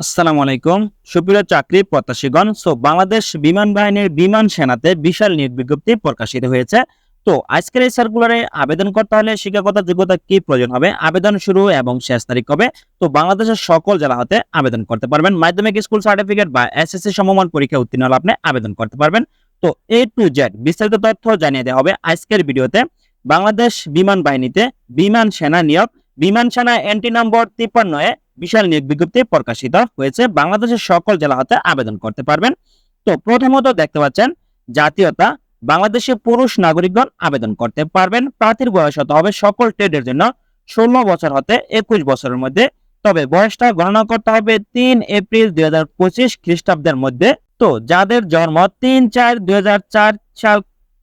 আসসালামু আলাইকুম। সুপ্রিয় চাকরি প্রত্যাশীগণ, সো বাংলাদেশ বিমান বাহিনীর বিমান সেনাতে বিশাল নিয়োগ বিজ্ঞপ্তি প্রকাশিত হয়েছে। তো আজকের এই সার্কুলারে আবেদন করতে হলে শিক্ষাগত যোগ্যতা কি প্রয়োজন হবে, আবেদন শুরু এবং শেষ তারিখ কবে? তো বাংলাদেশের সকল জেলা হতে আবেদন করতে পারবেন। মাধ্যমিক স্কুল সার্টিফিকেট বা এস এসএসসি সমমান পরীক্ষা উত্তীর্ণ হলে আপনি আবেদন করতে পারবেন। তো এ টু জেড বিস্তারিত তথ্য জানিয়ে দেওয়া হবে আজকের ভিডিওতে। বাংলাদেশ বিমান বাহিনীতে বিমান সেনা নিয়োগ বিমান সেনা এন্ট্রি নম্বর তিপ্পান্ন এ বিশাল নিয়োগ বিজ্ঞপ্তি প্রকাশিত হয়েছে। বাংলাদেশের সকল জেলা হতে আবেদন করতে পারবেন। তো প্রথমত দেখতে পাচ্ছেন, জাতীয়তা, বাংলাদেশে পুরুষ নাগরিকগণ আবেদন করতে পারবেন। প্রার্থীর বয়স হতে হবে সকল ট্রেডের জন্য ষোলো বছর হতে একুশ বছরের মধ্যে। তবে বয়সটা গণনা করতে হবে তিন এপ্রিল দুই হাজার পঁচিশ খ্রিস্টাব্দের মধ্যে। তো যাদের জন্ম তিন চার দুই সাল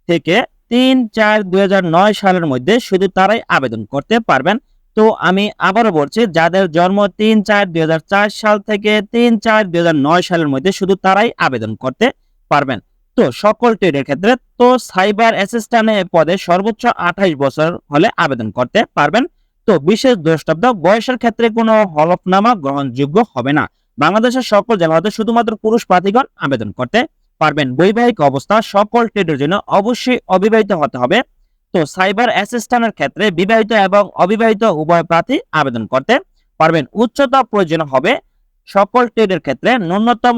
থেকে তিন চার দুই সালের মধ্যে, শুধু তারাই আবেদন করতে পারবেন। তো আমি আবারও বলছি, যাদের জন্ম তিন চার দুই সাল থেকে তিন চার দুই সালের মধ্যে শুধু তারাই আবেদন করতে পারবেন। তো সকল ট্রেডের ক্ষেত্রে তো সাইবার অ্যাসিস্ট্যান্ট পদে সর্বোচ্চ আঠাইশ বছর হলে আবেদন করতে পারবেন। তো বিশেষ দ্রষ্টব্য, বয়সের ক্ষেত্রে কোনো হলফনামা গ্রহণযোগ্য হবে না। বাংলাদেশের সকল জেলাতে শুধুমাত্র পুরুষ প্রার্থীগণ আবেদন করতে পারবেন। বৈবাহিক অবস্থা সকল ট্রেডের জন্য অবশ্যই অবিবাহিত হতে হবে। তো সাইবার অ্যাসিস্ট্যান্টের ক্ষেত্রে বিবাহিত এবং অবিবাহিত উভয় প্রার্থী আবেদন করতে পারবেন। উচ্চতা প্রয়োজন হবে সকল ট্রেডের ক্ষেত্রে ন্যূনতম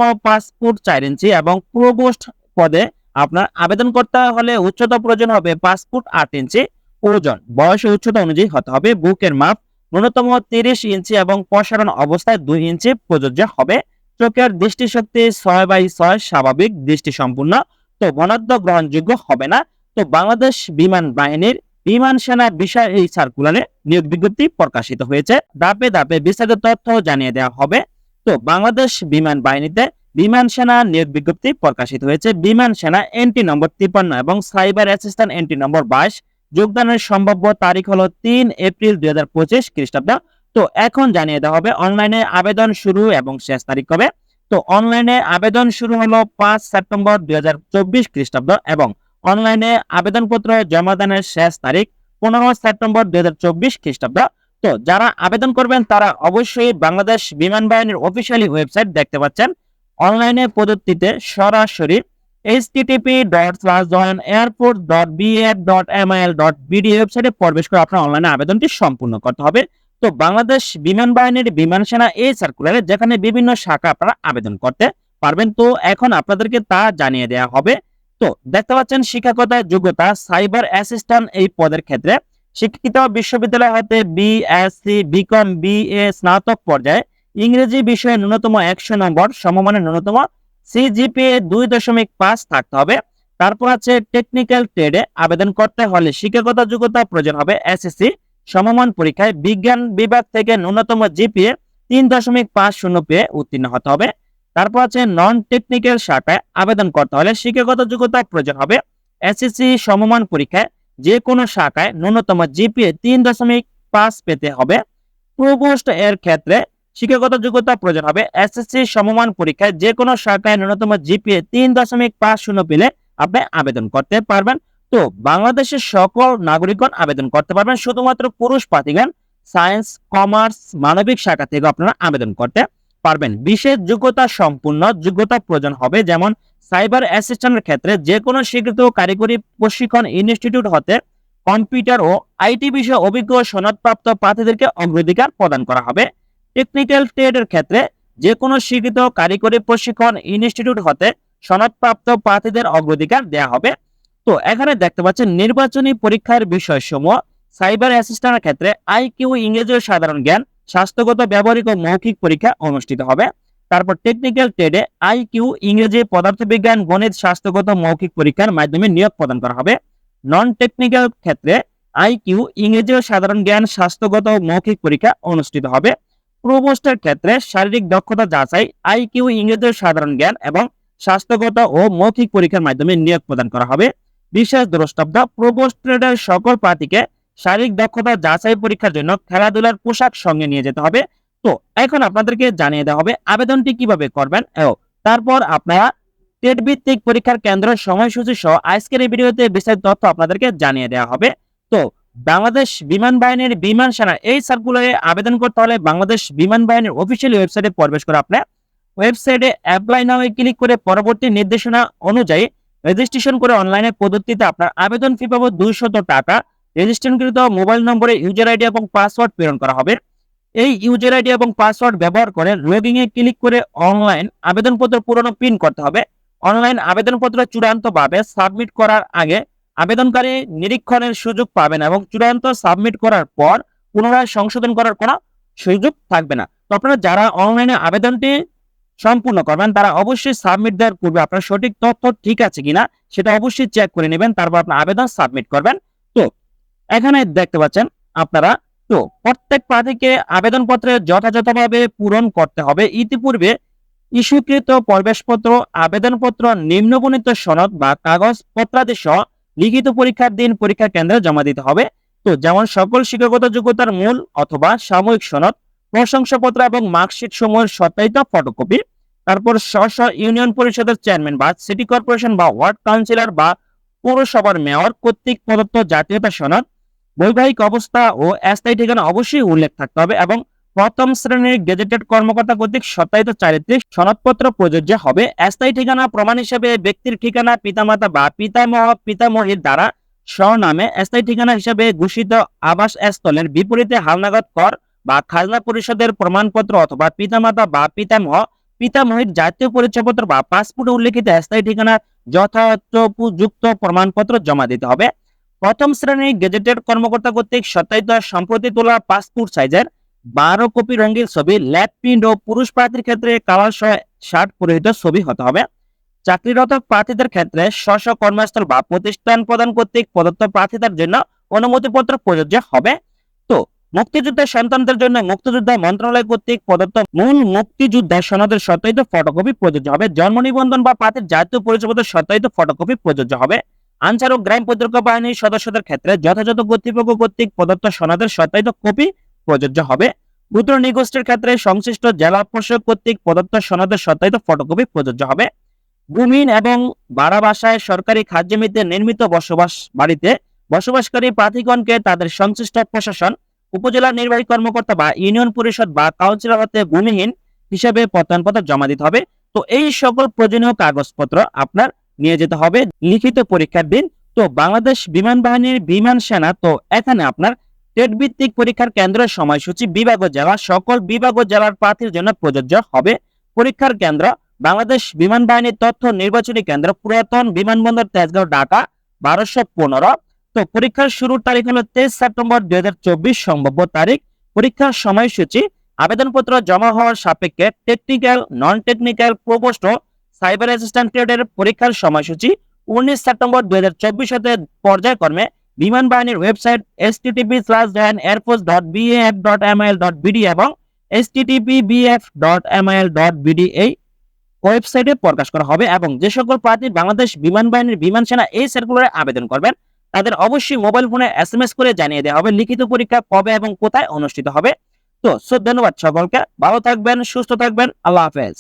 ফুট চার ইঞ্চি এবং প্রবোস্ট পদে আপনার আবেদন করতে হলে উচ্চতা প্রয়োজন হবে ফুট আট ইঞ্চি ওজন। বয়স উচ্চতা অনুযায়ী হতে হবে। বুকের মাপ ন্যূনতম তিরিশ ইঞ্চি এবং প্রসারণ অবস্থায় দুই ইঞ্চি প্রযোজ্য হবে। চোখের দৃষ্টিশক্তি ছয় বাই ছয় স্বাভাবিক দৃষ্টি সম্পূর্ণ তো ঘনত্ব গ্রহণযোগ্য হবে না। তো বাংলাদেশ বিমান বাহিনীর বিমান সেনা বিষয় এই সার্কুলারে নিয়োগ বিজ্ঞপ্তি প্রকাশিত হয়েছে। ধাপে ধাপে বিস্তারিত তথ্য জানিয়ে দেওয়া হবে। তো বাংলাদেশ বিমান বাহিনীতে বিমান সেনা নিয়োগ বিজ্ঞপ্তি প্রকাশিত হয়েছে। বিমান সেনা এন্ট্রি নম্বর তিপ্পান্ন এবং সাইবার অ্যাসিস্ট্যান্ট এন্ট্রি নম্বর বাইশ। যোগদানের সম্ভাব্য তারিখ হলো তিন এপ্রিল দুই হাজার পঁচিশ খ্রিস্টাব্দ। তো এখন জানিয়ে দেওয়া হবে, অনলাইনে আবেদন শুরু এবং শেষ তারিখ কবে? তো অনলাইনে আবেদন শুরু হলো পাঁচ সেপ্টেম্বর দুই হাজার চব্বিশ খ্রিস্টাব্দ এবং অনলাইনে আবেদনপত্র জমাদানের শেষ তারিখ পনেরো সেপ্টেম্বর দুই হাজার চব্বিশ খ্রিস্টাব্দ। তো যারা আবেদন করবেন, তারা অবশ্যই বাংলাদেশ বিমান বাহিনীর অফিসিয়ালি ওয়েবসাইট দেখতে পাচ্ছেন। অনলাইনে পদ্ধতিতে সরাসরি http dot slash join airport dot BAF dot MIL dot BD ওয়েবসাইটে প্রবেশ করে আপনার অনলাইনে আবেদনটি সম্পূর্ণ করতে হবে। তো বাংলাদেশ বিমান বাহিনীর বিমান সেনা এই সার্কুলারে যেখানে বিভিন্ন শাখা আপনারা আবেদন করতে পারবেন। তো এখন আপনাদেরকে তা জানিয়ে দেওয়া হবে তো দেখতে পাচ্ছেন শিক্ষাগত যোগ্যতা, সাইবার অ্যাসিস্ট্যান্ট এই পদের ক্ষেত্রে শিক্ষিত বিশ্ববিদ্যালয় হতে বিএসসি বিকম বিএ স্নাতক পর্যায়ে ইংরেজি বিষয়ে ন্যূনতম একশো নম্বর, সমমানের ন্যূনতম সিজিপিএ দুই দশমিক পাঁচ থাকতে হবে। তারপর আছে টেকনিক্যাল ট্রেডে আবেদন করতে হলে শিক্ষাগত যোগ্যতা প্রয়োজন হবে এসএসসি সমমান পরীক্ষায় বিজ্ঞান বিভাগ থেকে ন্যূনতম জিপিএ তিন দশমিক পাঁচ শূন্য পেয়ে উত্তীর্ণ হতে হবে। তারপর আছে নন টেকনিক্যাল শাখায় আবেদন করতে হলে শিক্ষাগত যোগ্যতা প্রয়োজন হবে এসএসসি সমমান পরীক্ষায় যে কোনো শাখায় ন্যূনতম জিপিএ তিন দশমিক পাঁচ পেতে হবে। প্রবোস্ট এর ক্ষেত্রে শিক্ষাগত যোগ্যতা প্রয়োজন হবে এসএসসি সমমান পরীক্ষায় যে কোনো শাখায় ন্যূনতম জিপিএ তিন দশমিক পাঁচ শূন্য পেলে আপনি আবেদন করতে পারবেন। তো বাংলাদেশের সকল নাগরিকগণ আবেদন করতে পারবেন, শুধুমাত্র পুরুষ প্রার্থীগণ সায়েন্স কমার্স মানবিক শাখা থেকে আপনারা আবেদন করতে পারবেন। বিশেষ যোগ্যতা সম্পূর্ণ যোগ্যতা প্রয়োজন হবে, যেমন সাইবার অ্যাসিস্ট্যান্টের ক্ষেত্রে যে কোনো স্বীকৃত কারিগরি প্রশিক্ষণ ইনস্টিটিউট হতে কম্পিউটার ও আইটি বিষয়ে অভিজ্ঞ সনদপ্রাপ্ত প্রার্থীদেরকে অগ্রাধিকার প্রদান করা হবে। টেকনিক্যাল ট্রেডের ক্ষেত্রে যে কোনো স্বীকৃত কারিগরি প্রশিক্ষণ ইনস্টিটিউট হতে সনদপ্রাপ্ত প্রার্থীদের অগ্রাধিকার দেওয়া হবে। তো এখানে দেখতে পাচ্ছেন, নির্বাচনী পরীক্ষার বিষয়সমূহ সাইবার অ্যাসিস্ট্যান্টের ক্ষেত্রে আইকিউ ইংরেজি সাধারণ জ্ঞান স্বাস্থ্যগত, ব্যবহারিক ও মৌখিক পরীক্ষা অনুষ্ঠিত হবে। তারপর টেকনিক্যাল ট্রেডে আইকিউ ইংরেজি পদার্থবিজ্ঞান, গণিত, স্বাস্থ্যগত, মৌখিক পরীক্ষার মাধ্যমে নিয়োগ প্রদান করা হবে। নন টেকনিক্যাল ক্ষেত্রে আইকিউ ইংরেজি ও সাধারণ জ্ঞান, স্বাস্থ্যগত মৌখিক পরীক্ষা অনুষ্ঠিত হবে। প্রবোস্টের ক্ষেত্রে শারীরিক দক্ষতা যাচাই আইকিউ ইংরেজি ও সাধারণ জ্ঞান এবং স্বাস্থ্যগত ও মৌখিক পরীক্ষার মাধ্যমে নিয়োগ প্রদান করা হবে। বিশেষ দ্রষ্টব্য প্রবোস্ট ট্রেডের সকল প্রার্থীকে শারীরিক দক্ষতা যাচাই পরীক্ষার জন্য খেলাধুলার পোশাক সঙ্গে নিয়ে যেতে হবে। তো, এখন আপনাদেরকে জানিয়ে দেওয়া হবে আবেদনটি কীভাবে করবেন তারপর আপনারা টেট ভিত্তিক পরীক্ষার কেন্দ্রের সময়সূচি সহ আজকের এই ভিডিওতে বিস্তারিত তথ্য আপনাদেরকে জানিয়ে দেওয়া হবে। তো, বাংলাদেশ বিমান বাহিনীর বিমান সেনা এই সার্কুলারে আবেদন করতে হলে বাংলাদেশ বিমান বাহিনীর অফিসিয়াল ওয়েবসাইটে প্রবেশ করে আপনার ওয়েবসাইটে অ্যাপ্লাই নামে ক্লিক করে পরবর্তী নির্দেশনা অনুযায়ী রেজিস্ট্রেশন করে অনলাইনে পদ্ধতিতে আপনার আবেদন ফি পাবো দুইশত টাকা। রেজিস্ট্রেশনকৃত মোবাইল নম্বরে ইউজার আইডি এবং পাসওয়ার্ড প্রেরণ করা হবে। এই ইউজার আইডি এবং পাসওয়ার্ড ব্যবহার করে লগইন এ ক্লিক করে অনলাইন আবেদনপত্র পূরণ প্রিন্ট করতে হবে। অনলাইন আবেদনপত্র চূড়ান্তভাবে সাবমিট করার আগে আবেদনকারী নিরীক্ষণের সুযোগ পাবেন এবং চূড়ান্ত সাবমিট করার পর পুনরায় সংশোধন করার কোনো সুযোগ থাকবে না। তো আপনারা যারা অনলাইনে আবেদনটি সম্পূর্ণ করবেন, তারা অবশ্যই সাবমিট দেওয়ার পূর্বে আপনার সঠিক তথ্য ঠিক আছে কিনা সেটা অবশ্যই চেক করে নেবেন, তারপর আপনার আবেদন সাবমিট করবেন। এখানে দেখতে পাচ্ছেন আপনারা, তো প্রত্যেক প্রার্থীকে আবেদনপত্রে যথাযথভাবে পূরণ করতে হবে। ইতিপূর্বে ইস্যুকৃত প্রবেশপত্র, আবেদনপত্র নিম্নবর্ণিত সনদ বা কাগজ পত্রাদি সহ লিখিত পরীক্ষার দিন পরীক্ষা কেন্দ্রে জমা দিতে হবে। তো যেমন সকল শিক্ষাগত যোগ্যতার মূল অথবা সাময়িক সনদ, প্রশংসাপত্র এবং মার্কশিট সমূহের সত্যায়িত ফটোকপি, তারপর স্ব ইউনিয়ন পরিষদের চেয়ারম্যান বা সিটি কর্পোরেশন বা ওয়ার্ড কাউন্সিলর বা পৌরসভার মেয়র কর্তৃক প্রদত্ত জাতীয়তা সনদ বৈবাহিক অবস্থা ও স্থায়ী ঠিকানা অবশ্যই উল্লেখ থাকতে হবে এবং প্রথম শ্রেণির গেজেটেড কর্মকর্তা কর্তৃক সত্যায়িত চারিত্রিক সনদপত্র প্রযোজ্য হবে। স্থায়ী ঠিকানা প্রমাণ হিসেবে ব্যক্তির ঠিকানা পিতামাতা বা পিতামহ, পিতামহীর দ্বারা স্বনামে স্থায়ী ঠিকানা হিসেবে ঘোষিত আবাস স্থলের বিপরীতে হালনাগাদ কর বা খাজনা পরিষদের প্রমাণপত্র অথবা পিতামাতা বা পিতামহ, পিতামহীর জাতীয় পরিচয়পত্র বা পাসপোর্টে উল্লেখিত স্থায়ী ঠিকানা যথাযথোপযুক্ত প্রমাণপত্র জমা দিতে হবে। প্রথম শ্রেণির গেজেটেড কর্মকর্তা কর্তৃক সত্যায়িত সম্প্রতি তোলা পাসপোর্ট সাইজের বারো কপি রঙিন ছবি, ল্যাব প্রিন্ট ও পুরুষ প্রার্থীর ক্ষেত্রে কালার শার্ট পরিহিত ছবি হতে হবে। চাকরিরত প্রার্থীদের ক্ষেত্রে স্ব কর্মস্থল বা প্রতিষ্ঠান প্রদান কর্তৃক প্রদত্ত প্রার্থীদের জন্য অনুমতিপত্র প্রযোজ্য হবে। তো মুক্তিযুদ্ধের সন্তানদের জন্য মুক্তিযোদ্ধা মন্ত্রণালয় কর্তৃক প্রদত্ত মূল মুক্তিযোদ্ধা সনদের সত্যায়িত ফটোকপি প্রযোজ্য হবে। জন্ম নিবন্ধন বা প্রার্থীর জাতীয় পরিচয়পত্রের সত্যায়িত ফটোকপি প্রযোজ্য হবে। আনসার ও গ্রাম প্রতিরক্ষা বাহিনীর সদস্যদের ক্ষেত্রে যথাযথ কর্তৃপক্ষ কর্তৃক প্রদত্ত সনদের সত্যায়িত কপি প্রযোজ্য হবে। ক্ষুদ্র নিগোষ্ঠীর ক্ষেত্রে সংশ্লিষ্ট জেলা প্রশাসক কর্তৃক প্রদত্ত সনদের সত্যায়িত ফটোকপি প্রযোজ্য হবে। ভূমিহীন এবং বাড়া বাসায় সরকারি খাদ্যমিতে নির্মিত বসবাস বাড়িতে বসবাসকারী প্রার্থীগণকে তাদের সংশ্লিষ্ট প্রশাসন, উপজেলা নির্বাহী কর্মকর্তা বা ইউনিয়ন পরিষদ বা কাউন্সিলর হতে ভূমিহীন হিসেবে প্রত্যয়নপত্র জমা দিতে হবে। তো এই সকল প্রয়োজনীয় কাগজপত্র আপনার নিয়ে যেতে হবে। লিখিত পরীক্ষার দিন। তো বাংলাদেশ বিমান বাহিনীর বিমান সেনা, তো এখানে আপনার টেট ভিত্তিক পরীক্ষার কেন্দ্রের সময়সূচি বিভাগ জেলা, সকল বিভাগ জেলার প্রার্থীর জন্য প্রযোজ্য হবে। পরীক্ষার কেন্দ্র বাংলাদেশ বিমান বাহিনীর তথ্য নির্বাচনী কেন্দ্র পুরাতন বিমানবন্দর তেজগাঁও, ঢাকা, বারোশো পনেরো। তো পরীক্ষার শুরুর তারিখ হলো তেইশ সেপ্টেম্বর দুই হাজার চব্বিশ, সম্ভাব্য তারিখ। পরীক্ষার সময়সূচি, আবেদনপত্র জমা হওয়ার সাপেক্ষে টেকনিক্যাল নন টেকনিক্যাল প্রকোষ্ঠ সাইবার অ্যাসিস্ট্যান্ট ট্রেডের পরীক্ষার সময়সূচি উনিশ সেপ্টেম্বর দুই হাজার চব্বিশ হতে পর্যায়ক্রমে বিমান বাহিনীর website S TTP slash join air force dot BF dot MIL dot BD এবং S TTP BF dot MIL dot BD এই ওয়েবসাইটে প্রকাশ করা হবে এবং যে সকল প্রার্থী বাংলাদেশ বিমান বাহিনীর বিমান সেনা এই সার্কুলারে আবেদন করবেন, তাদের অবশ্যই মোবাইল ফোনে এস এম এস করে জানিয়ে দেওয়া হবে লিখিত পরীক্ষা কবে এবং কোথায় অনুষ্ঠিত হবে। তো, সো, ধন্যবাদ সকলকে, ভালো থাকবেন, সুস্থ থাকবেন, আল্লাহ হাফেজ।